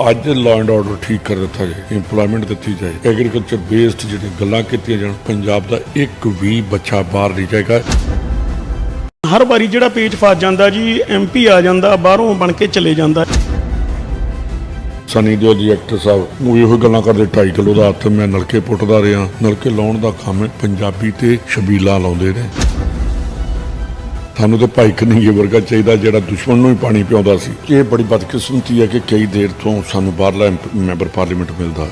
ਅੱਜ law and order ਠੀਕ ਕਰ ਦਿੱਤਾ ਜਾਏ ਇੰਪਲੋਇਮੈਂਟ ਦਿੱਤੀ ਜਾਏ। ਐਗਰੀਕਲਚਰ ਬੇਸਡ ਜਿਹੜੇ ਗੱਲਾਂ ਕੀਤੀਆਂ ਜਾਣ ਪੰਜਾਬ ਦਾ ਇੱਕ ਵੀ ਬੱਚਾ ਬਾਹਰ ਨਹੀਂ ਜਾਏਗਾ। ਹਰ ਵਾਰੀ ਜਿਹੜਾ ਪੇਜ ਫਸ ਜਾਂਦਾ ਜੀ ਐਮਪੀ ਆ ਜਾਂਦਾ ਬਾਹਰੋਂ ਬਣ ਕੇ ਚਲੇ ਜਾਂਦਾ। ਸਨੀ ਦਿਓਲ ਜੀ ਐਕਟਰ ਸਾਹਿਬ ਉਹ ਇਹੋ ਗੱਲਾਂ ਕਰਦੇ 2.5 ਕਿਲੋ ਦਾ ਹੱਥ ਮੈਂ ਨਲਕੇ ਪੁੱਟਦਾ ਰਿਹਾ। ਨਲਕੇ ਲਾਉਣ ਦਾ ਕੰਮ ਹੈ ਪੰਜਾਬੀ ਤੇ ਸ਼ਬੀਲਾ ਲਾਉਂਦੇ ਨੇ। ਸਾਨੂੰ ਤੇ ਭਾਈ ਕਨਈਏ ਵਰਗਾ ਚਾਹੀਦਾ ਜਿਹੜਾ ਦੁਸ਼ਮਣ ਨੂੰ ਹੀ ਪਾਣੀ ਪਿਆਉਂਦਾ ਸੀ। ਇਹ ਬੜੀ ਬਦਕਿਸਮਤੀ ਹੈ ਕਿ ਕਈ ਦੇਰ ਤੋਂ ਸਾਨੂੰ ਬਾਹਰਲਾ ਮੈਂਬਰ ਪਾਰਲੀਮੈਂਟ ਮਿਲਦਾ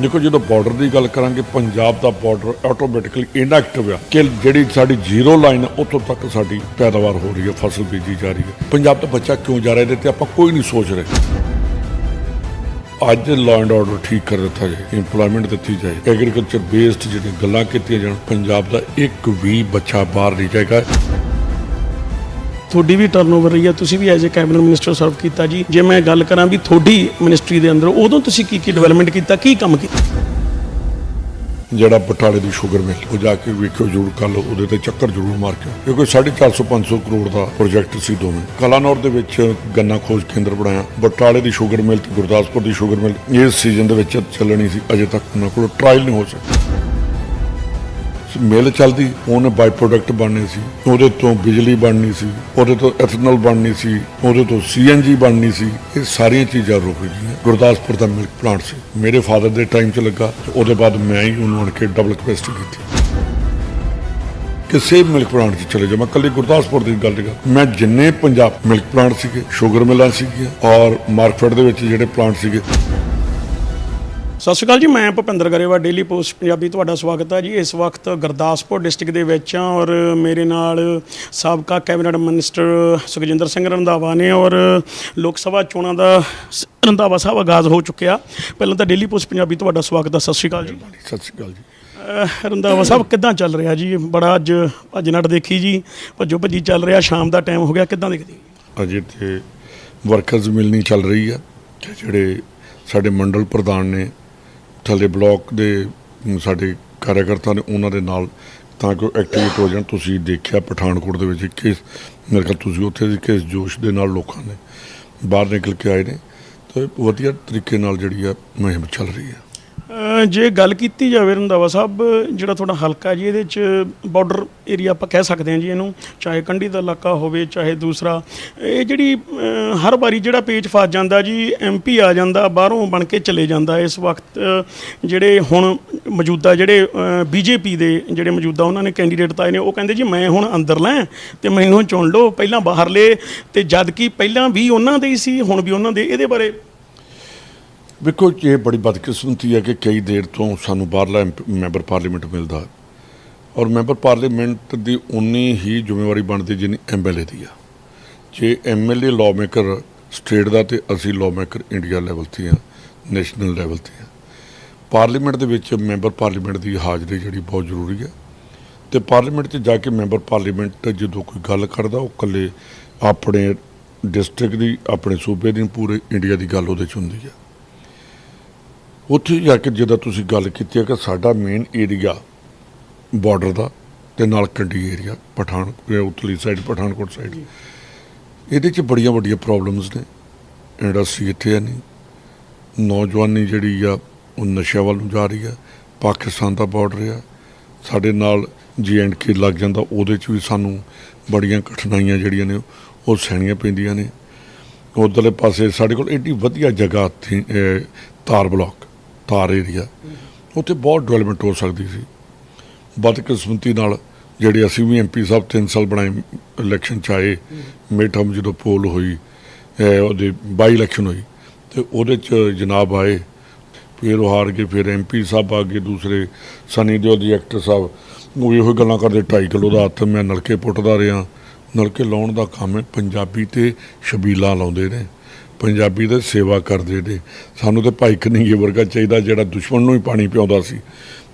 ਦੇਖੋ, ਜਦੋਂ ਬਾਰਡਰ ਦੀ ਗੱਲ ਕਰਾਂਗੇ, ਪੰਜਾਬ ਦਾ ਬਾਰਡਰ ਆਟੋਮੈਟਿਕਲੀ ਇਨਐਕਟਿਵ ਆ ਕਿ ਜਿਹੜੀ ਸਾਡੀ ਜ਼ੀਰੋ ਲਾਈਨ ਹੈ ਉੱਥੋਂ ਤੱਕ ਸਾਡੀ ਪੈਦਾਵਾਰ ਹੋ ਰਹੀ ਹੈ, ਫਸਲ ਬੀਜੀ ਜਾ ਰਹੀ ਹੈ। ਪੰਜਾਬ ਦਾ ਬੱਚਾ ਕਿਉਂ ਜਾ ਰਿਹਾ ਇਹਦੇ ਤੇ ਆਪਾਂ ਕੋਈ ਨਹੀਂ ਸੋਚ ਰਹੇ। ਅੱਜ ਲਾਅ ਐਂਡ ਆਰਡਰ ਠੀਕ ਕਰ ਦਿੱਤਾ ਜਾਏ ਇੰਪਲੋਇਮੈਂਟ ਦਿੱਤੀ ਜਾਏ। ਐਗਰੀਕਲਚਰ ਬੇਸਡ ਜਿਹੜੀਆਂ ਗੱਲਾਂ ਕੀਤੀਆਂ ਜਾਣ, ਪੰਜਾਬ ਦਾ ਇੱਕ ਵੀ ਬੱਚਾ ਬਾਹਰ ਨਹੀਂ ਜਾਏਗਾ। ਤੁਹਾਡੀ ਵੀ ਟਰਨਓਵਰ ਰਹੀ ਹੈ, ਤੁਸੀਂ ਵੀ as a cabinet minister serve ਕੀਤਾ ਜੀ। ਜੇ ਮੈਂ ਗੱਲ ਕਰਾਂ ਵੀ ਤੁਹਾਡੀ ਮਿਨਿਸਟਰੀ ਦੇ ਅੰਦਰ, ਉਦੋਂ ਤੁਸੀਂ ਕੀ ਕੀ ਡਿਵੈਲਪਮੈਂਟ ਕੀਤਾ, ਕੀ ਕੰਮ ਕੀਤਾ? ਜਿਹੜਾ ਬਟਾਲੇ ਦੀ ਸ਼ੂਗਰ ਮਿਲ, ਉਹ ਜਾ ਕੇ ਵੇਖਿਓ ਜ਼ਰੂਰ ਕੱਲ ਉਹਦੇ ਤੇ ਚੱਕਰ ਜ਼ਰੂਰ ਮਾਰ ਕੇ ਆਓ। ਇਹ ਕੋਈ 450 500 ਕਰੋੜ ਦਾ ਪ੍ਰੋਜੈਕਟ ਸੀ ਦੋਵੇਂ। ਕਲਾਨੌਰ ਦੇ ਵਿੱਚ ਗੰਨਾ ਖੋਜ ਕੇਂਦਰ ਬਣਾਇਆ। ਬਟਾਲੇ ਦੀ ਸ਼ੂਗਰ ਮਿਲ ਤੇ ਗੁਰਦਾਸਪੁਰ ਦੀ ਸ਼ੂਗਰ ਮਿਲ, ਇਸ ਸੀਜ਼ਨ ਦੇ ਵਿੱਚ ਚੱਲਣੀ ਸੀ, ਅਜੇ ਤੱਕ ਉਹਨਾਂ ਕੋਲ ਟ੍ਰਾਇਲ ਨਹੀਂ ਹੋ ਸਕਿਆ। ਮਿਲ ਚੱਲਦੀ, ਉਹਨੇ ਬਾਈ ਪ੍ਰੋਡਕਟ ਬਣਨੇ ਸੀ, ਉਹਦੇ ਤੋਂ ਬਿਜਲੀ ਬਣਨੀ ਸੀ, ਉਹਦੇ ਤੋਂ ਐਥਨਲ ਬਣਨੀ ਸੀ, ਉਹਦੇ ਤੋਂ ਸੀਐਨਜੀ ਬਣਨੀ ਸੀ, ਇਹ ਸਾਰੀਆਂ ਚੀਜ਼ਾਂ ਰੁਕ ਗਈਆਂ। ਗੁਰਦਾਸਪੁਰ ਦਾ ਮਿਲਕ ਪਲਾਂਟ ਸੀ। ਮੇਰੇ ਫਾਦਰ ਦੇ ਟਾਈਮ 'ਚ ਲੱਗਾ, ਤੇ ਉਹਦੇ ਬਾਅਦ ਮੈਂ ਹੀ ਉਹਨੂੰ ਆਣ ਕੇ ਡਬਲ ਕਪੈਸਿਟੀ ਕੀਤੀ। ਕਿਸੇ ਮਿਲਕ ਪਲਾਂਟ 'ਚ ਚਲੇ ਜਾ ਮੈਂ ਕੱਲੀ ਗੁਰਦਾਸਪੁਰ ਦੀ ਗੱਲ ਕਰ ਮੈਂ ਜਿੰਨੇ ਪੰਜਾਬ ਮਿਲਕ ਪਲਾਂਟ ਸੀਗੇ ਸ਼ੂਗਰ ਮਿਲਾਂ ਸੀਗੀਆਂ, ਔਰ ਮਾਰਕਫੈਟ ਦੇ ਵਿੱਚ ਜਿਹੜੇ ਪਲਾਂਟ ਸੀਗੇ ਸਤਿ ਸ਼੍ਰੀ ਅਕਾਲ ਜੀ ਮੈਂ ਭੁਪਿੰਦਰ ਗਰੇਵਾ ਡੇਲੀ ਪੋਸਟ ਪੰਜਾਬੀ ਤੁਹਾਡਾ ਸਵਾਗਤ ਹੈ ਜੀ। ਇਸ ਵਕਤ ਗੁਰਦਾਸਪੁਰ ਡਿਸਟ੍ਰਿਕਟ ਦੇ ਵਿੱਚ ਹਾਂ ਔਰ ਮੇਰੇ ਨਾਲ ਸਾਬਕਾ ਕੈਬਨਿਟ ਮਿਨਿਸਟਰ ਸੁਖਜਿੰਦਰ ਸਿੰਘ ਰੰਧਾਵਾ ਨੇ ਔਰ ਲੋਕ ਸਭਾ ਚੋਣਾਂ ਦਾ ਰੰਧਾਵਾ ਸਾਹਿਬ ਆਗਾਜ਼ ਹੋ ਚੁੱਕਿਆ। ਪਹਿਲਾਂ ਤਾਂ ਡੇਲੀ ਪੋਸਟ ਪੰਜਾਬੀ ਤੁਹਾਡਾ ਸਵਾਗਤ ਹੈ। ਸਤਿ ਸ਼੍ਰੀ ਅਕਾਲ ਜੀ। ਸਤਿ ਸ਼੍ਰੀ ਅਕਾਲ ਜੀ। ਰੰਧਾਵਾ ਸਾਹਿਬ ਕਿੱਦਾਂ ਚੱਲ ਰਿਹਾ ਜੀ? ਬੜਾ ਅੱਜ ਭੱਜ ਨੱਟ ਦੇਖੀ ਜੀ। ਭੱਜੋ ਭੱਜੀ ਚੱਲ ਰਿਹਾ ਸ਼ਾਮ ਦਾ ਟਾਈਮ ਹੋ ਗਿਆ। ਕਿੱਦਾਂ ਦੇਖਦੀ ਅਜੇ ਤੇ ਵਰਕਰਸ ਮਿਲਣੀ ਚੱਲ ਰਹੀ ਆ। ਤੇ ਜਿਹੜੇ ਸਾਡੇ ਮੰਡਲ ਪ੍ਰਧਾਨ ਨੇ ਥੱਲੇ ਬਲਾਕ ਦੇ ਅਮ, ਸਾਡੇ ਕਾਰਜਕਰਤਾ ਨੇ ਉਹਨਾਂ ਦੇ ਨਾਲ ਤਾਂ ਕਿ ਐਕਟੀਵੇਟ ਹੋ ਜਾਣ। ਤੁਸੀਂ ਦੇਖਿਆ ਪਠਾਨਕੋਟ ਦੇ ਵਿੱਚ ਕਿਸ ਮੇਰੇ ਖਿਆਲ ਤੁਸੀਂ ਉੱਥੇ ਦੀ ਕਿਸ ਜੋਸ਼ ਦੇ ਨਾਲ ਲੋਕਾਂ ਨੇ ਬਾਹਰ ਨਿਕਲ ਕੇ ਆਏ ਨੇ। ਤੇ ਵਧੀਆ ਤਰੀਕੇ ਨਾਲ ਜਿਹੜੀ ਆ ਮੁਹਿੰਮ ਚੱਲ ਰਹੀ ਹੈ। ਜੇ ਗੱਲ ਕੀਤੀ ਜਾਵੇ ਰੰਧਾਵਾ ਸਾਹਿਬ, ਜਿਹੜਾ ਤੁਹਾਡਾ ਹਲਕਾ ਜੀ, ਇਹਦੇ ਚ ਬਾਰਡਰ ਏਰੀਆ ਆਪਾਂ ਕਹਿ ਸਕਦੇ ਹਾਂ ਜੀ ਇਹਨੂੰ, ਚਾਹੇ ਕੰਢੀ ਦਾ ਇਲਾਕਾ ਹੋਵੇ, ਚਾਹੇ ਦੂਸਰਾ, ਇਹ ਜਿਹੜੀ ਹਰ ਵਾਰੀ ਜਿਹੜਾ ਪੇਚ ਫਸ ਜਾਂਦਾ ਜੀ ਐਮਪੀ ਆ ਜਾਂਦਾ, ਬਾਹਰੋਂ ਬਣ ਕੇ ਚਲੇ ਜਾਂਦਾ, ਇਸ ਵਕਤ ਜਿਹੜੇ ਹੁਣ ਮੌਜੂਦਾ ਜਿਹੜੇ ਬੀਜੇਪੀ ਦੇ ਜਿਹੜੇ ਮੌਜੂਦਾ ਉਹਨਾਂ ਨੇ ਕੈਂਡੀਡੇਟ ਤਾਏ ਨੇ, ਉਹ ਕਹਿੰਦੇ ਜੀ ਮੈਂ ਹੁਣ ਅੰਦਰ ਲੈ, ਤੇ ਮੈਨੂੰ ਚੁਣ ਲਓ, ਪਹਿਲਾਂ ਬਾਹਰਲੇ, ਤੇ ਜਦ ਕਿ ਪਹਿਲਾਂ ਵੀ ਉਹਨਾਂ ਦੇ ਹੀ ਸੀ, ਹੁਣ ਵੀ ਉਹਨਾਂ ਦੇ, ਇਹਦੇ ਬਾਰੇ ਵੇਖੋ ਇਹ ਬੜੀ ਬਦਕਿਸਮਤੀ ਹੈ ਕਿ ਕਈ ਦੇਰ ਤੋਂ ਸਾਨੂੰ ਬਾਹਰਲਾ ਐਮ- ਮੈਂਬਰ ਪਾਰਲੀਮੈਂਟ ਮਿਲਦਾ ਔਰ ਮੈਂਬਰ ਪਾਰਲੀਮੈਂਟ ਦੀ ਉਨੀ ਹੀ ਜ਼ਿੰਮੇਵਾਰੀ ਬਣਦੀ ਜਿੰਨੀ ਐਮਐਲਏ ਦੀ ਆ। ਜੇ ਐਮਐਲਏ ਲਾਅਮੇਕਰ ਸਟੇਟ ਦਾ ਤੇ ਅਸੀਂ ਲਾਅਮੇਕਰ ਇੰਡੀਆ ਲੈਵਲ ਤੇ ਆ, ਨੈਸ਼ਨਲ ਲੈਵਲ ਤੇ ਆ। ਪਾਰਲੀਮੈਂਟ ਦੇ ਵਿੱਚ ਮੈਂਬਰ ਪਾਰਲੀਮੈਂਟ ਦੀ ਹਾਜ਼ਰੀ ਜਿਹੜੀ ਬਹੁਤ ਜ਼ਰੂਰੀ ਹੈ ਤੇ ਪਾਰਲੀਮੈਂਟ 'ਚ ਜਾ ਕੇ ਮੈਂਬਰ ਪਾਰਲੀਮੈਂਟ ਜਦੋਂ ਕੋਈ ਗੱਲ ਕਰਦਾ, ਉਹ ਇਕੱਲੇ ਆਪਣੇ ਡਿਸਟ੍ਰਿਕਟ ਦੀ, ਆਪਣੇ ਸੂਬੇ ਦੀ, ਪੂਰੇ ਇੰਡੀਆ ਦੀ ਗੱਲ ਉਹਦੇ 'ਚ ਹੁੰਦੀ ਹੈ ਉੱਥੇ ਜਾ ਕੇ ਜਦੋਂ ਤੁਸੀਂ ਗੱਲ ਕੀਤੀ ਹੈ ਕਿ ਸਾਡਾ ਮੇਨ ਏਰੀਆ ਬਾਰਡਰ ਦਾ ਤੇ ਨਾਲ ਕੰਡੀ ਏਰੀਆ ਪਠਾਨ ਉਤਲੀ ਸਾਈਡ ਪਠਾਨਕੋਟ ਸਾਈਡ ਇਹਦੇ 'ਚ ਬੜੀਆਂ ਵੱਡੀਆਂ ਪ੍ਰੋਬਲਮਸ ਨੇ। ਇੰਡਸਟਰੀ ਇੱਥੇ ਹੈ ਨਹੀਂ। ਨੌਜਵਾਨੀ ਜਿਹੜੀ ਆ ਉਹ ਨਸ਼ਿਆਂ ਵੱਲ ਨੂੰ ਜਾ ਰਹੀ ਆ। ਪਾਕਿਸਤਾਨ ਦਾ ਬਾਰਡਰ ਆ। ਸਾਡੇ ਨਾਲ ਜੀ ਐਂਡ ਕੇ ਲੱਗ ਜਾਂਦਾ ਉਹਦੇ 'ਚ ਵੀ ਸਾਨੂੰ ਬੜੀਆਂ ਕਠਿਨਾਈਆਂ ਜਿਹੜੀਆਂ ਨੇ ਉਹ ਸਹਿਣੀਆਂ ਪੈਂਦੀਆਂ ਨੇ। ਉਧਰਲੇ ਪਾਸੇ ਸਾਡੇ ਕੋਲ ਏਡੀ ਵਧੀਆ ਜਗ੍ਹਾ ਤਾਰ ਬਲਾਕ। ਤਾਰ ਏਰੀਆ ਉੱਥੇ ਬਹੁਤ ਡਿਵੈਲਪਮੈਂਟ ਹੋ ਸਕਦੀ ਸੀ। ਬਦਕਿਸਮਤੀ ਨਾਲ ਜਿਹੜੇ ਅਸੀਂ ਵੀ ਐਮਪੀ ਸਾਹਿਬ 3 ਸਾਲ ਬਣਾਏ ਇਲੈਕਸ਼ਨ ਚ ਆਏ ਮੇਟਮ ਜਦੋਂ ਪੋਲ ਹੋਈ ਉਹਦੇ ਬਾਈ ਇਲੈਕਸ਼ਨ ਹੋਈ, ਤੇ ਉਹਦੇ ਚ ਜਨਾਬ ਆਏ, ਫਿਰ ਉਹ ਹਾਰ ਕੇ ਫਿਰ ਐਮਪੀ ਸਾਹਿਬ ਆ ਗਏ, ਦੂਸਰੇ ਸਨੀ ਦਿਓ ਦੀ ਐਕਟਰ ਸਾਹਿਬ, ਉਹ ਇਹੋ ਗੱਲਾਂ ਕਰਦੇ 2.5 ਕਿਲੋ ਦਾ ਹੱਥ, ਮੈਂ ਨਲਕੇ ਪੁੱਟਦਾ ਰਿਹਾ। ਨਲਕੇ ਲਾਉਣ ਦਾ ਕੰਮ ਹੈ, ਪੰਜਾਬੀ ਤੇ ਸ਼ਬੀਲਾ ਲਾਉਂਦੇ ਨੇ। ਪੰਜਾਬੀ ਦੇ ਸੇਵਾ ਕਰਦੇ ਨੇ। ਸਾਨੂੰ ਤੇ ਭਾਈ ਕਨਈਏ ਵਰਗਾ ਚਾਹੀਦਾ ਜਿਹੜਾ ਦੁਸ਼ਮਣ ਨੂੰ ਹੀ ਪਾਣੀ ਪਿਆਉਂਦਾ ਸੀ।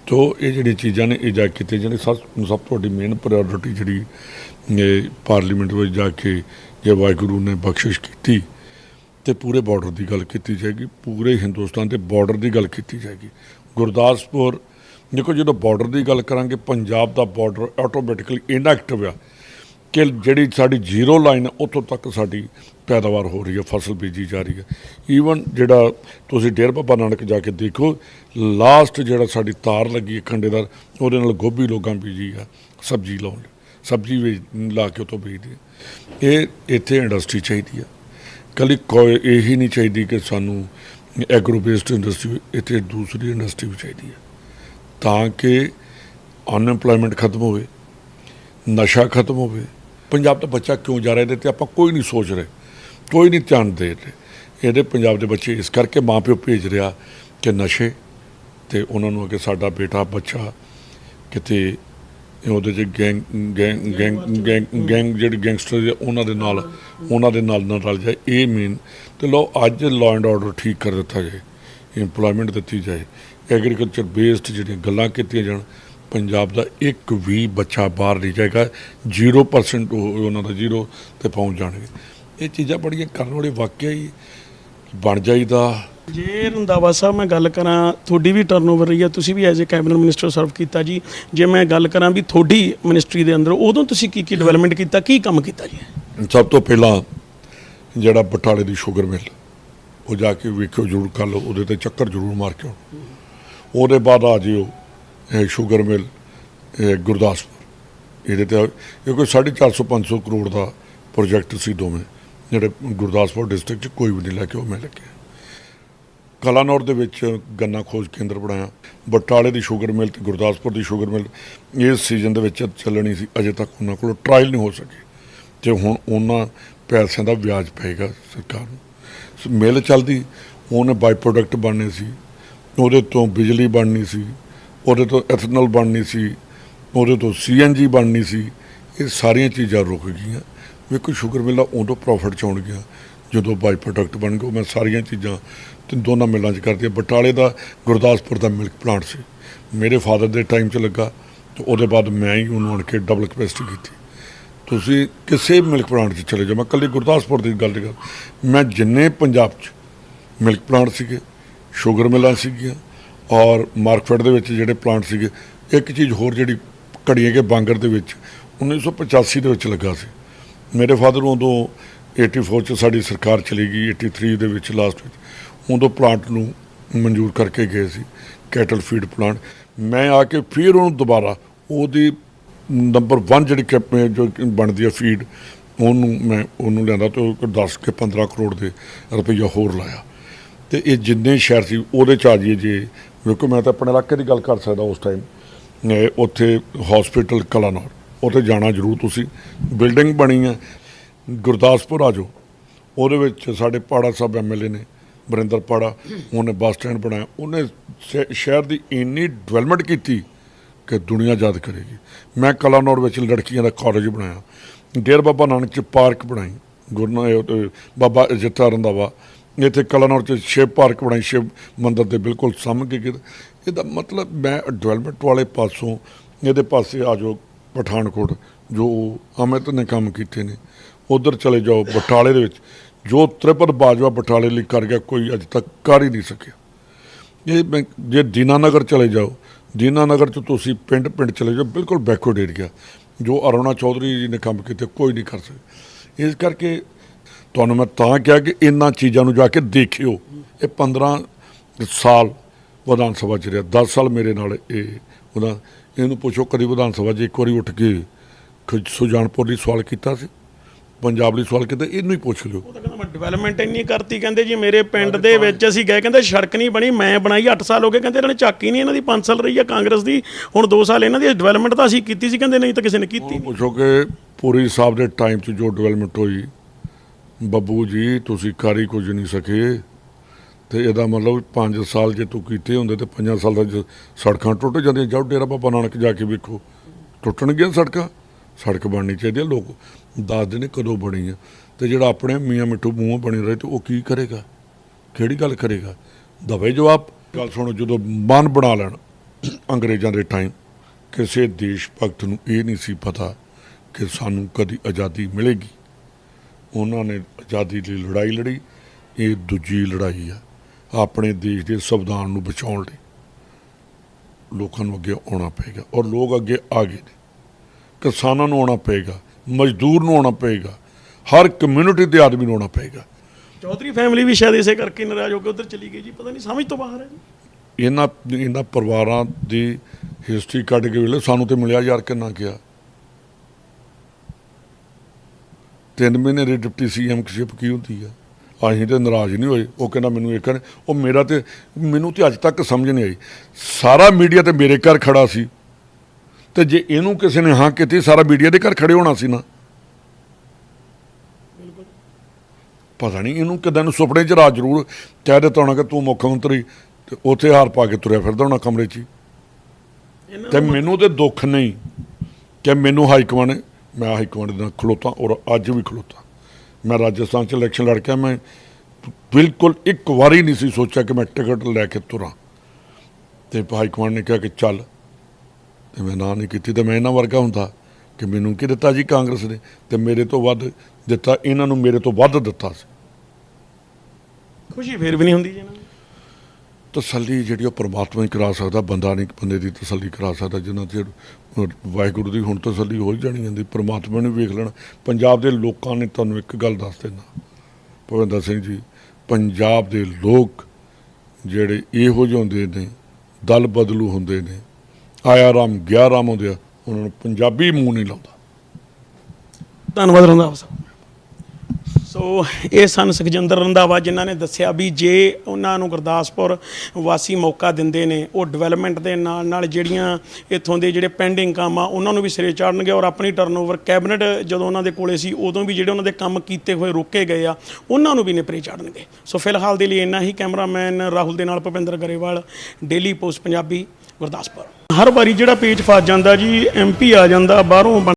ਤੋ ਇਹ ਜਿਹੜੀਆਂ ਚੀਜ਼ਾਂ ਨੇ, ਇਹ ਜਾ ਕੀਤੇ ਜਿਹੜੇ ਸਭ ਸਭ ਵੱਡੀ ਮੇਨ ਪ੍ਰਾਇੋਰਟੀ ਜਿਹੜੀ, ਇਹ ਪਾਰਲੀਮੈਂਟ ਵਿੱਚ ਜਾ ਕੇ ਜੇ ਵਾਹਿਗੁਰੂ ਨੇ ਬਖਸ਼ਿਸ਼ ਕੀਤੀ, ਤੇ ਪੂਰੇ ਬਾਰਡਰ ਦੀ ਗੱਲ ਕੀਤੀ ਜਾਏਗੀ। ਪੂਰੇ ਹਿੰਦੁਸਤਾਨ ਦੇ ਬਾਰਡਰ ਦੀ ਗੱਲ ਕੀਤੀ ਜਾਏਗੀ। ਗੁਰਦਾਸਪੁਰ, ਦੇਖੋ ਜਦੋਂ ਬਾਰਡਰ ਦੀ ਗੱਲ ਕਰਾਂਗੇ, ਪੰਜਾਬ ਦਾ ਬਾਰਡਰ ਆਟੋਮੈਟਿਕਲੀ ਇਨਐਕਟਿਵ ਆ। ਕਿ ਜਿਹੜੀ ਸਾਡੀ ਜ਼ੀਰੋ ਲਾਈਨ ਉੱਥੋਂ ਤੱਕ ਸਾਡੀ ਪੈਦਾਵਾਰ ਹੋ ਰਹੀ ਹੈ, ਫਸਲ ਬੀਜੀ ਜਾ ਰਹੀ ਹੈ। ਈਵਨ ਜਿਹੜਾ ਤੁਸੀਂ ਡੇਰ ਬਾਬਾ ਨਾਨਕ ਜਾ ਕੇ ਦੇਖੋ ਲਾਸਟ ਜਿਹੜਾ ਸਾਡੀ ਤਾਰ ਲੱਗੀ ਹੈ ਖੰਡੇਦਾਰ, ਉਹਦੇ ਨਾਲ ਗੋਭੀ ਲੋਕਾਂ ਬੀਜੀ ਆ, ਸਬਜ਼ੀ ਲਾਉਣ ਲਈ। ਸਬਜ਼ੀ ਵੇਚ ਲਾ ਕੇ ਉਹ ਤੋਂ ਬੀਜਦੇ ਇਹ ਇੱਥੇ ਇੰਡਸਟਰੀ ਚਾਹੀਦੀ ਆ। ਕੱਲੀ ਕੋਈ ਇਹੀ ਨਹੀਂ ਚਾਹੀਦੀ ਕਿ ਸਾਨੂੰ ਐਗਰੋ ਬੇਸਡ ਇੰਡਸਟਰੀ ਇੱਥੇ ਦੂਸਰੀ ਇੰਡਸਟਰੀ ਵੀ ਚਾਹੀਦੀ ਹੈ ਤਾਂ ਕਿ ਅਨਐਮਪਲੋਇਮੈਂਟ ਖਤਮ ਹੋਵੇ, ਨਸ਼ਾ ਖਤਮ ਹੋਵੇ। ਪੰਜਾਬ ਦਾ ਬੱਚਾ ਕਿਉਂ ਜਾ ਰਿਹਾ ਇਹਦੇ ਤੇ ਆਪਾਂ ਕੋਈ ਨਹੀਂ ਸੋਚ ਰਹੇ। ਕੋਈ ਨਹੀਂ ਧਿਆਨ ਦੇ ਰਹੇ। ਇਹਦੇ ਪੰਜਾਬ ਦੇ ਬੱਚੇ ਇਸ ਕਰਕੇ ਮਾਪਿਓ ਭੇਜ ਰਿਹਾ ਕਿ ਨਸ਼ੇ ਤੇ ਉਹਨਾਂ ਨੂੰ ਅੱਗੇ ਸਾਡਾ ਬੇਟਾ ਬੱਚਾ ਕਿਤੇ ਉਹਦੇ ਚ ਗੈਂਗ ਗੈਂਗ ਗੈਂਗ ਗੈਂਗ ਜਿਹੜੇ ਗੈਂਗਸਟਰ ਆ ਉਹਨਾਂ ਦੇ ਨਾਲ, ਉਹਨਾਂ ਦੇ ਨਾਲ ਨਾ ਰਲ ਜਾਏ। ਇਹ ਮੇਨ ਤੇ ਲੋ ਅੱਜ ਲਾਅ ਐਂਡ ਆਰਡਰ ਠੀਕ ਕਰ ਦਿੱਤਾ ਜਾਏ। ਇੰਪਲੋਇਮੈਂਟ ਦਿੱਤੀ ਜਾਏ। ਐਗਰੀਕਲਚਰ ਬੇਸਡ ਜਿਹੜੀਆਂ ਗੱਲਾਂ ਕੀਤੀਆਂ ਜਾਣ, ਪੰਜਾਬ ਦਾ ਇੱਕ ਵੀ ਬੱਚਾ ਬਾਹਰ ਨਹੀਂ ਜਾਏਗਾ। 0% ਉਹਨਾਂ ਦਾ ਜ਼ੀਰੋ ਤੇ ਪਹੁੰਚ ਜਾਣਗੇ। ਇਹ ਚੀਜ਼ਾਂ ਬੜੀਆਂ ਕਰਨ ਵਾਲੇ ਵਾਕਿਆ ਹੀ ਬਣ ਜਾਈਦਾ। ਜੇ ਰੰਦਾਵਾ ਸਾਹਿਬ ਮੈਂ ਗੱਲ ਕਰਾਂ ਤੁਹਾਡੀ ਵੀ ਟਰਨਓਵਰ ਰਹੀ ਹੈ ਤੁਸੀਂ ਵੀ as a cabinet minister serve ਕੀਤਾ ਜੀ। ਜੇ ਮੈਂ ਗੱਲ ਕਰਾਂ ਵੀ ਤੁਹਾਡੀ ਮਿਨਿਸਟਰੀ ਦੇ ਅੰਦਰ ਉਦੋਂ ਤੁਸੀਂ ਕੀ ਕੀ ਡਿਵੈਲਪਮੈਂਟ ਕੀਤਾ ਕੀ ਕੰਮ ਕੀਤਾ ਜੀ? ਸਭ ਤੋਂ ਪਹਿਲਾਂ ਜਿਹੜਾ ਬਟਾਲੇ ਦੀ ਸ਼ੂਗਰ ਮਿਲ ਉਹ ਜਾ ਕੇ ਵੇਖਿਓ ਜ਼ਰੂਰ ਕਰ ਲਓ ਉਹਦੇ ਤੇ ਚੱਕਰ ਜ਼ਰੂਰ ਮਾਰ ਕੇ ਉਹਦੇ ਬਾਅਦ ਆ ਜਿਓ ਇਹ ਸ਼ੂਗਰ ਮਿਲ ਇਹ ਗੁਰਦਾਸਪੁਰ। ਇਹਦੇ ਤੇ ਇਹ ਕੋਈ 450 500 ਕਰੋੜ ਦਾ ਪ੍ਰੋਜੈਕਟ ਸੀ ਦੋਵੇਂ। ਜਿਹੜੇ ਗੁਰਦਾਸਪੁਰ ਡਿਸਟ੍ਰਿਕਟ 'ਚ ਕੋਈ ਵੀ ਨਹੀਂ ਲੈ ਕੇ ਉਹ ਮੈਂ ਲੱਗਿਆ ਕਲਾਨੌਰ ਦੇ ਵਿੱਚ ਗੰਨਾ ਖੋਜ ਕੇਂਦਰ ਬਣਾਇਆ। ਬਟਾਲੇ ਦੀ ਸ਼ੂਗਰ ਮਿਲ ਤੇ ਗੁਰਦਾਸਪੁਰ ਦੀ ਸ਼ੂਗਰ ਮਿਲ। ਇਸ ਸੀਜ਼ਨ ਦੇ ਵਿੱਚ ਚੱਲਣੀ ਸੀ, ਅਜੇ ਤੱਕ ਉਹਨਾਂ ਕੋਲ ਟਰਾਇਲ ਨਹੀਂ ਹੋ ਸਕੇ। ਤੇ ਹੁਣ ਉਹਨਾਂ ਪੈਸਿਆਂ ਦਾ ਵਿਆਜ ਪਏਗਾ ਸਰਕਾਰ ਨੂੰ। ਸ- ਮਿਲ ਚੱਲਦੀ, ਉਹਨੇ ਬਾਈ ਪ੍ਰੋਡਕਟ ਬਣਨੇ ਸੀ। ਉਹਦੇ ਤੋਂ ਬਿਜਲੀ ਬਣਨੀ ਸੀ। ਉਹਦੇ ਤੋਂ ਐਥਨਲ ਬਣਨੀ ਸੀ। ਉਹਦੇ ਤੋਂ ਸੀਐਨਜੀ ਬਣਨੀ ਸੀ। ਇਹ ਸਾਰੀਆਂ ਚੀਜ਼ਾਂ ਰੁਕ ਗਈਆਂ। ਵੇਖੋ ਸ਼ੂਗਰ ਮਿੱਲਾਂ ਉਦੋਂ ਪ੍ਰੋਫਿਟ ਚ ਆਉਣਗੀਆਂ, ਜਦੋਂ ਬਾਈ ਪ੍ਰੋਡਕਟ ਬਣ ਗਏ। ਉਹ ਮੈਂ ਸਾਰੀਆਂ ਚੀਜ਼ਾਂ ਤੇ ਦੋਨਾਂ ਮਿੱਲਾਂ 'ਚ ਕਰਦੀ ਬਟਾਲੇ ਦਾ ਗੁਰਦਾਸਪੁਰ ਦਾ ਮਿਲਕ ਪਲਾਂਟ ਸੀ। ਮੇਰੇ ਫਾਦਰ ਦੇ ਟਾਈਮ 'ਚ ਲੱਗਾ ਤੇ ਉਹਦੇ ਬਾਅਦ ਮੈਂ ਹੀ ਉਹਨੂੰ ਆਣ ਕੇ ਡਬਲ ਕਪੈਸਿਟੀ ਕੀਤੀ। ਤੁਸੀਂ ਕਿਸੇ ਮਿਲਕ ਪਲਾਂਟ 'ਚ ਚਲੇ ਜਾਓ। ਮੈਂ ਕੱਲੀ ਗੁਰਦਾਸਪੁਰ ਦੀ ਗੱਲ ਨਹੀਂ ਕਰ ਮੈਂ ਜਿੰਨੇ ਪੰਜਾਬ 'ਚ ਮਿਲਕ ਪਲਾਂਟ ਸੀਗੇ, ਸ਼ੂਗਰ ਮਿਲਾਂ ਸੀਗੀਆਂ ਔਰ ਮਾਰਕਫੈਟ ਦੇ ਵਿੱਚ ਜਿਹੜੇ ਪਲਾਂਟ ਸੀਗੇ, ਇੱਕ ਚੀਜ਼ ਹੋਰ ਜਿਹੜੀ ਘੜੀਏ ਕੇ ਬਾਂਗਰ ਦੇ ਵਿੱਚ 1985 ਦੇ ਵਿੱਚ ਲੱਗਾ ਸੀ। ਮੇਰੇ ਫਾਦਰ ਉਦੋਂ 84 ਚ ਸਾਡੀ ਸਰਕਾਰ ਚਲੀ ਗਈ 83 ਦੇ ਵਿੱਚ ਲਾਸਟ ਵਿੱਚ। ਉਦੋਂ ਪਲਾਂਟ ਨੂੰ ਮਨਜ਼ੂਰ ਕਰਕੇ ਗਏ ਸੀ ਕੈਟਲ ਫੀਡ ਪਲਾਂਟ ਮੈਂ ਆ ਕੇ ਫਿਰ ਉਹਨੂੰ ਦੁਬਾਰਾ, ਉਹਦੀ ਨੰਬਰ 1 ਜਿਹੜੀ ਕੈਪ ਜੋ ਬਣਦੀ ਹੈ ਫੀਡ ਉਹਨੂੰ ਮੈਂ ਉਹਨੂੰ ਲਿਆਂਦਾ ਤੇ ਉਹ 10 ਕੇ 15 ਕਰੋੜ ਦੇ ਰੁਪਈਆ ਹੋਰ ਲਾਇਆ। ਤੇ ਇਹ ਜਿੰਨੇ ਸ਼ਹਿਰ ਸੀ, ਉਹਦੇ ਚ ਆ ਜਾਈਏ ਜੇ। ਵੇਖੋ, ਮੈਂ ਤਾਂ ਆਪਣੇ ਇਲਾਕੇ ਦੀ ਗੱਲ ਕਰ ਸਕਦਾ ਉਸ ਟਾਈਮ ਉੱਥੇ ਹਸਪੀਟਲ ਕਲਾਨੌਰ ਉੱਥੇ ਜਾਣਾ ਜ਼ਰੂਰ ਤੁਸੀਂ। ਬਿਲਡਿੰਗ ਬਣੀ ਹੈ। ਗੁਰਦਾਸਪੁਰ ਆ ਜਾਓ। ਉਹਦੇ ਵਿੱਚ ਸਾਡੇ ਪਾੜਾ ਸਾਹਿਬ ਐਮਐਲਏ ਨੇ ਬਰਿੰਦਰ ਪਾੜਾ, ਉਹਨੇ ਬੱਸ ਸਟੈਂਡ ਬਣਾਇਆ। ਉਹਨੇ ਸ਼ਹਿ- ਸ਼ਹਿਰ ਦੀ ਇੰਨੀ ਡਿਵੈਲਪਮੈਂਟ ਕੀਤੀ ਕਿ ਦੁਨੀਆ ਯਾਦ ਕਰੇਗੀ। ਮੈਂ ਕਲਾਨੌਰ ਵਿੱਚ ਲੜਕੀਆਂ ਦਾ ਕਾਲਜ ਬਣਾਇਆ। ਡੇਰ ਬਾਬਾ ਨਾਨਕ ਚ ਪਾਰਕ ਬਣਾਈ। ਗੁਰਨਾ ਬਾਬਾ ਜਿੱਥਾ ਰੰਦਾਵਾ ਇੱਥੇ ਕਲਾਨੌਰ ਚ ਸ਼ਿਵ ਪਾਰਕ ਬਣਾਈ। ਸ਼ਿਵ ਮੰਦਿਰ ਦੇ ਬਿਲਕੁਲ ਸਾਹਮਣੇ ਕਿ ਇਹਦਾ ਮਤਲਬ ਮੈਂ ਡਿਵੈਲਪਮੈਂਟ ਵਾਲੇ ਪਾਸੋਂ, ਇਹਦੇ ਪਾਸੇ ਆ ਜਾਓ। ਪਠਾਨਕੋਟ, ਜੋ ਅਮਿਤ ਨੇ ਕੰਮ ਕੀਤੇ ਨੇ। ਉਧਰ ਚਲੇ ਜਾਓ ਬਟਾਲੇ ਦੇ ਵਿੱਚ। ਜੋ ਤ੍ਰਿਪਤ ਬਾਜਵਾ ਬਟਾਲੇ ਲਈ ਕਰ ਗਿਆ, ਕੋਈ ਅੱਜ ਤੱਕ ਕਰ ਹੀ ਨਹੀਂ ਸਕਿਆ। ਇਹ ਮੈਂ- ਜੇ ਦੀਨਾਨਗਰ ਚਲੇ ਜਾਓ, ਦੀਨਾਨਗਰ ਚ ਤੁਸੀਂ ਪਿੰਡ ਪਿੰਡ ਚਲੇ ਜਾਓ, ਬਿਲਕੁਲ ਬੈਕਵਰਡ ਏਰੀਆ ਜੋ ਅਰੁਣਾ ਚੌਧਰੀ ਜੀ ਨੇ ਕੰਮ ਕੀਤੇ, ਕੋਈ ਨਹੀਂ ਕਰ ਸਕਦਾ ਇਸ ਕਰਕੇ ਤੁਹਾਨੂੰ ਮੈਂ ਤਾਂ ਕਿਹਾ ਕਿ ਇਹਨਾਂ ਚੀਜ਼ਾਂ ਨੂੰ ਜਾ ਕੇ ਦੇਖਿਓ। ਇਹ 15 ਸਾਲ ਵਿਧਾਨ ਸਭਾ ਚ ਰਿਹਾ 10 ਸਾਲ ਮੇਰੇ ਨਾਲ ਇਹ ਉਹਦਾ ਇਹਨੂੰ ਪੁੱਛੋ ਕਦੀ ਵਿਧਾਨ ਸਭਾ 'ਚ ਇੱਕ ਵਾਰੀ ਉੱਠ ਕੇ ਸੁਜਾਨਪੁਰ ਲਈ ਸਵਾਲ ਕੀਤਾ ਸੀ? ਪੰਜਾਬ ਲਈ ਸਵਾਲ ਕੀਤਾ ਇਹਨੂੰ ਹੀ ਪੁੱਛ ਲਿਓ। ਉਹ ਤਾਂ ਕਹਿੰਦਾ ਮੈਂ ਡਿਵੈਲਪਮੈਂਟ ਇੰਨੀ ਕਰਤੀ ਕਹਿੰਦੇ ਜੀ ਮੇਰੇ ਪਿੰਡ ਦੇ ਵਿੱਚ ਅਸੀਂ ਗਏ ਕਹਿੰਦੇ ਸੜਕ ਨਹੀਂ ਬਣੀ ਮੈਂ ਬਣਾਈ 8 ਸਾਲ ਹੋ ਗਏ ਕਹਿੰਦੇ ਇਹਨਾਂ ਨੇ ਚੱਕ ਹੀ ਨਹੀਂ ਇਹਨਾਂ ਦੀ 5 ਸਾਲ ਰਹੀ ਆ ਕਾਂਗਰਸ ਦੀ ਹੁਣ 2 ਸਾਲ ਇਹਨਾਂ ਦੀ ਡਿਵੈਲਪਮੈਂਟ ਤਾਂ ਅਸੀਂ ਕੀਤੀ ਸੀ ਕਹਿੰਦੇ ਨਹੀਂ ਤਾਂ ਕਿਸੇ ਨੇ ਕੀਤੀ ਪੁੱਛੋ ਕਿ ਪੂਰੀ ਸਾਹਿਬ ਦੇ ਟਾਈਮ 'ਚ ਜੋ ਡਿਵੈਲਪਮੈਂਟ ਹੋਈ ਬੱਬੂ ਜੀ ਤੁਸੀਂ ਕਰ ਹੀ ਕੁਝ ਨਹੀਂ ਸਕੇ। ਤੇ ਇਹਦਾ ਮਤਲਬ 5 ਸਾਲ ਜੇ ਤੂੰ ਕੀਤੇ ਹੁੰਦੇ ਤੇ 5 ਸਾਲ ਦਾ ਜ- ਸੜਕਾਂ ਟੁੱਟ ਜਾਂਦੀਆਂ, ਜਾਓ ਡੇਰਾ ਬਾਬਾ ਨਾਨਕ ਜਾ ਕੇ ਵੇਖੋ। ਟੁੱਟਣਗੀਆਂ ਸੜਕਾਂ, ਸੜਕ ਬਣਨੀ ਚਾਹੀਦੀ ਹੈ ਲੋਕ ਦੱਸਦੇ ਨੇ ਕਦੋਂ ਬਣੀ ਆ ਤੇ ਜਿਹੜਾ ਆਪਣੇ ਮੀਆਂ ਮਿੱਠੂ ਮੂੰਹ ਬਣੀ ਰਹੇ ਤੇ ਉਹ ਕੀ ਕਰੇਗਾ? ਕਿਹੜੀ ਗੱਲ ਕਰੇਗਾ? ਦਵੇ ਜਵਾਬ। ਗੱਲ ਸੁਣੋ, ਜਦੋਂ ਮਨ ਬਣਾ ਲੈਣ, ਅੰਗਰੇਜ਼ਾਂ ਦੇ ਟਾਈਮ ਕਿਸੇ ਦੇਸ਼ ਭਗਤ ਨੂੰ ਇਹ ਨਹੀਂ ਸੀ ਪਤਾ ਕਿ ਸਾਨੂੰ ਕਦੀ ਆਜ਼ਾਦੀ ਮਿਲੇਗੀ। ਉਹਨਾਂ ਨੇ ਆਜ਼ਾਦੀ ਲਈ ਲੜਾਈ ਲੜੀ, ਇਹ ਦੂਜੀ ਲੜਾਈ ਆ। ਆਪਣੇ ਦੇਸ਼ ਦੇ ਸੰਵਿਧਾਨ ਨੂੰ ਬਚਾਉਣ ਲਈ ਲੋਕਾਂ ਨੂੰ ਅੱਗੇ ਆਉਣਾ ਪਏਗਾ ਔਰ ਲੋਕ ਅੱਗੇ ਆ ਗਏ ਨੇ। ਕਿਸਾਨਾਂ ਨੂੰ ਆਉਣਾ ਪਏਗਾ ਮਜ਼ਦੂਰ ਨੂੰ ਆਉਣਾ ਪਏਗਾ ਹਰ ਕਮਿਊਨਿਟੀ ਦੇ ਆਦਮੀ ਨੂੰ ਆਉਣਾ ਪਏਗਾ। ਚੌਧਰੀ ਫੈਮਿਲੀ ਵੀ ਸ਼ਾਇਦ ਇਸੇ ਕਰਕੇ ਨਾਰਾਜ਼ ਹੋ ਕੇ ਉਧਰ ਚਲੀ ਗਈ ਜੀ ਪਤਾ ਨਹੀਂ ਸਮਝ ਤੋਂ ਬਾਹਰ ਹੈ ਜੀ। ਇਹਨਾਂ ਇਹਨਾਂ ਪਰਿਵਾਰਾਂ ਦੀ ਹਿਸਟਰੀ ਕੱਢ ਕੇ ਵੇਲੇ ਸਾਨੂੰ ਤੇ ਮਿਲਿਆ ਯਾਰ ਕਿੰਨਾ ਗਿਆ ਤਿੰਨ ਮਹੀਨੇ ਦੀ ਡਿਪਟੀ ਸੀਐਮ ਸ਼ਿਪ ਕੀ ਹੁੰਦੀ ਆ? ਅਸੀਂ ਤੇ ਨਾਰਾਜ਼ ਨਹੀਂ ਹੋਏ। ਉਹ ਕਹਿੰਦਾ ਮੈਨੂੰ ਇਹ ਕਰ ਉਹ ਮੇਰਾ ਤੇ ਮੈਨੂੰ ਤੇ ਅੱਜ ਤੱਕ ਸਮਝ ਨਹੀਂ ਆਈ। ਸਾਰਾ ਮੀਡੀਆ ਤੇ ਮੇਰੇ ਘਰ ਖੜਾ ਸੀ। ਤੇ ਜੇ ਇਹਨੂੰ ਕਿਸੇ ਨੇ ਹਾਂ ਕੀਤੀ ਸਾਰਾ ਮੀਡੀਆ ਦੇ ਘਰ ਖੜੇ ਹੋਣਾ ਸੀ ਨਾ। ਪਤਾ ਨਹੀਂ ਇਹਨੂੰ ਕਿਦਾਂ ਨੂੰ ਸੁਪਨੇ 'ਚ ਰਾਤ ਜ਼ਰੂਰ ਕਹਿ ਦਿੱਤਾ ਹੋਣਾ ਕਿ ਤੂੰ ਮੁੱਖ ਮੰਤਰੀ ਤੇ ਉੱਥੇ ਹਾਰ ਪਾ ਕੇ ਤੁਰਿਆ ਫਿਰਦਾ ਹੋਣਾ ਕਮਰੇ 'ਚ ਤੇ ਮੈਨੂੰ ਤੇ ਦੁੱਖ ਨਹੀਂ ਕਿ ਮੈਨੂੰ ਹਾਈ ਕਮਾਂਡ ਮੈਂ ਹਾਈ ਕਮਾਂਡ ਦੇ ਨਾਲ ਖਲੋਤਾ ਔਰ ਅੱਜ ਵੀ ਖਲੋਤਾ। ਮੈਂ ਰਾਜਸਥਾਨ 'ਚ ਇਲੈਕਸ਼ਨ ਲੜ ਕੇ ਮੈਂ ਬਿਲਕੁਲ ਇੱਕ ਵਾਰੀ ਨਹੀਂ ਸੀ ਸੋਚਿਆ ਕਿ ਮੈਂ ਟਿਕਟ ਲੈ ਕੇ ਤੁਰਾਂ। ਤੇ ਹਾਈ ਕਮਾਂਡ ਨੇ ਕਿਹਾ ਕਿ ਚੱਲ। ਤੇ ਮੈਂ ਨਾ ਨਹੀਂ ਕੀਤੀ, ਤੇ ਮੈਂ ਇਹਨਾਂ ਵਰਗਾ ਹੁੰਦਾ ਕਿ ਮੈਨੂੰ ਕੀ ਦਿੱਤਾ ਜੀ ਕਾਂਗਰਸ ਨੇ? ਤੇ ਮੇਰੇ ਤੋਂ ਵੱਧ ਦਿੱਤਾ, ਇਹਨਾਂ ਨੂੰ ਮੇਰੇ ਤੋਂ ਵੱਧ ਦਿੱਤਾ ਸੀ। ਖੁਸ਼ੀ ਫੇਰ ਵੀ ਨਹੀਂ ਹੁੰਦੀ ਜੀ ਇਹਨਾਂ ਤਸੱਲੀ ਜਿਹੜੀ ਉਹ ਪ੍ਰਮਾਤਮਾ ਹੀ ਕਰਾ ਸਕਦਾ, ਬੰਦਾ ਨਹੀਂ, ਬੰਦੇ ਦੀ ਤਸੱਲੀ ਕਰਾ ਸਕਦਾ ਜਿੰਨਾ ਚਿਰ ਵਾਹਿਗੁਰੂ ਦੀ ਹੁਣ ਤਸੱਲੀ ਹੋ ਹੀ ਜਾਣੀ ਜਾਂਦੀ ਪ੍ਰਮਾਤਮਾ ਨੇ ਵੇਖ ਲੈਣਾ। ਪੰਜਾਬ ਦੇ ਲੋਕਾਂ ਨੇ ਤੁਹਾਨੂੰ ਇੱਕ ਗੱਲ ਦੱਸ ਦੇਣਾ ਭਵਿੰਦਰ ਸਿੰਘ ਜੀ, ਪੰਜਾਬ ਦੇ ਲੋਕ ਜਿਹੜੇ ਇਹੋ ਜਿਹੇ ਹੁੰਦੇ ਨੇ, ਦਲ ਬਦਲੂ ਹੁੰਦੇ ਨੇ ਆਇਆ ਰਾਮ ਗਿਆ ਰਾਮ ਹੁੰਦੇ ਆ, ਉਹਨਾਂ ਨੂੰ ਪੰਜਾਬੀ ਮੂੰਹ ਨਹੀਂ ਲਾਉਂਦਾ। ਧੰਨਵਾਦ ਰੰਧਾਵਾ ਸਾਹਿਬ। ਸੋ ਇਹ ਸਨ ਸੁਖਜਿੰਦਰ ਰੰਧਾਵਾ ਜਿਨ੍ਹਾਂ ਨੇ ਦੱਸਿਆ ਵੀ ਜੇ ਉਹਨਾਂ ਨੂੰ ਗੁਰਦਾਸਪੁਰ ਵਾਸੀ ਮੌਕਾ ਦਿੰਦੇ ਨੇ, ਉਹ ਡਿਵੈਲਪਮੈਂਟ ਦੇ ਨਾਲ ਨਾਲ ਜਿਹੜੀਆਂ ਇੱਥੋਂ ਦੇ ਜਿਹੜੇ ਪੈਂਡਿੰਗ ਕੰਮ ਆ, ਉਹਨਾਂ ਨੂੰ ਵੀ ਸਿਰੇ ਚਾੜਨਗੇ ਔਰ ਆਪਣੀ ਟਰਨਓਵਰ ਕੈਬਨਿਟ ਜਦੋਂ ਉਹਨਾਂ ਦੇ ਕੋਲੇ ਸੀ, ਉਦੋਂ ਵੀ ਜਿਹੜੇ ਉਹਨਾਂ ਦੇ ਕੰਮ ਕੀਤੇ ਹੋਏ ਰੋਕੇ ਗਏ ਆ, ਉਹਨਾਂ ਨੂੰ ਵੀ ਨਿਪਰੇ ਚਾੜਨਗੇ। ਸੋ ਫਿਲਹਾਲ ਦੇ ਲਈ ਇੰਨਾ ਹੀ, ਕੈਮਰਾਮੈਨ ਰਾਹੁਲ ਦੇ ਨਾਲ ਭੁਪਿੰਦਰ ਗਰੇਵਾਲ ਡੇਲੀ ਪੋਸਟ ਪੰਜਾਬੀ, ਗੁਰਦਾਸਪੁਰ। ਹਰ ਵਾਰੀ ਜਿਹੜਾ ਪੇਜ ਫਸ ਜਾਂਦਾ ਜੀ ਐਮਪੀ ਆ ਜਾਂਦਾ, ਬਾਹਰੋਂ ਬਣ